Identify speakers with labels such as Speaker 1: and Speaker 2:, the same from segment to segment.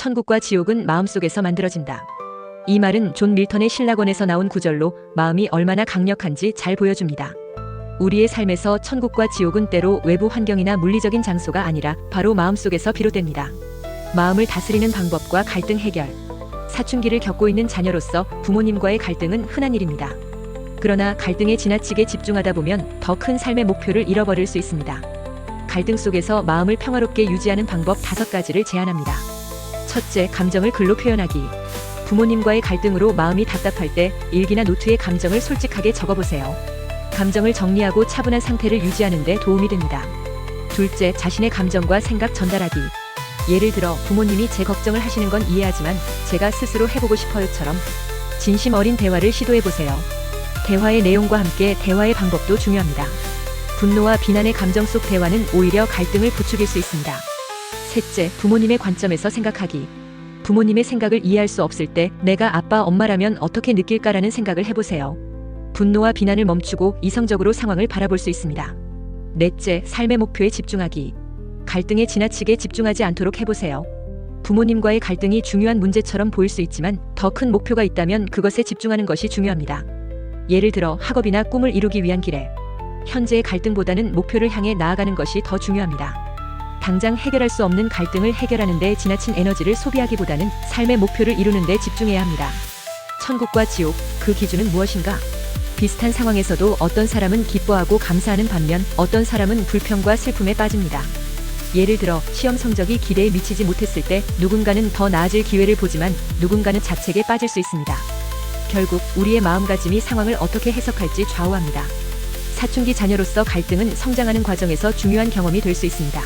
Speaker 1: 천국과 지옥은 마음속에서 만들어진다. 이 말은 존 밀턴의 신라권에서 나온 구절로 마음이 얼마나 강력한지 잘 보여줍니다. 우리의 삶에서 천국과 지옥은 때로 외부 환경이나 물리적인 장소가 아니라 바로 마음속에서 비롯됩니다. 마음을 다스리는 방법과 갈등 해결. 사춘기를 겪고 있는 자녀로서 부모님과의 갈등은 흔한 일입니다. 그러나 갈등에 지나치게 집중하다 보면 더 큰 삶의 목표를 잃어버릴 수 있습니다. 갈등 속에서 마음을 평화롭게 유지하는 방법 다섯 가지를 제안합니다. 첫째, 감정을 글로 표현하기. 부모님과의 갈등으로 마음이 답답할 때 일기나 노트에 감정을 솔직하게 적어보세요. 감정을 정리하고 차분한 상태를 유지하는 데 도움이 됩니다. 둘째, 자신의 감정과 생각 전달하기. 예를 들어 부모님이 제 걱정을 하시는 건 이해하지만 제가 스스로 해보고 싶어요처럼 진심 어린 대화를 시도해 보세요. 대화의 내용과 함께 대화의 방법도 중요합니다. 분노와 비난의 감정 속 대화는 오히려 갈등을 부추길 수 있습니다. 셋째, 부모님의 관점에서 생각하기. 부모님의 생각을 이해할 수 없을 때 내가 아빠, 엄마라면 어떻게 느낄까라는 생각을 해보세요. 분노와 비난을 멈추고 이성적으로 상황을 바라볼 수 있습니다. 넷째, 삶의 목표에 집중하기. 갈등에 지나치게 집중하지 않도록 해보세요. 부모님과의 갈등이 중요한 문제처럼 보일 수 있지만 더 큰 목표가 있다면 그것에 집중하는 것이 중요합니다. 예를 들어 학업이나 꿈을 이루기 위한 길에 현재의 갈등보다는 목표를 향해 나아가는 것이 더 중요합니다. 당장 해결할 수 없는 갈등을 해결하는 데 지나친 에너지를 소비하기보다는 삶의 목표를 이루는 데 집중해야 합니다. 천국과 지옥, 그 기준은 무엇인가? 비슷한 상황에서도 어떤 사람은 기뻐하고 감사하는 반면 어떤 사람은 불평과 슬픔에 빠집니다. 예를 들어 시험 성적이 기대에 미치지 못했을 때 누군가는 더 나아질 기회를 보지만 누군가는 자책에 빠질 수 있습니다. 결국 우리의 마음가짐이 상황을 어떻게 해석할지 좌우합니다. 사춘기 자녀로서 갈등은 성장하는 과정에서 중요한 경험이 될 수 있습니다.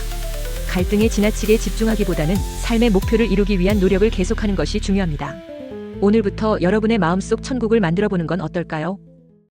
Speaker 1: 갈등에 지나치게 집중하기보다는 삶의 목표를 이루기 위한 노력을 계속하는 것이 중요합니다. 오늘부터 여러분의 마음속 천국을 만들어 보는 건 어떨까요?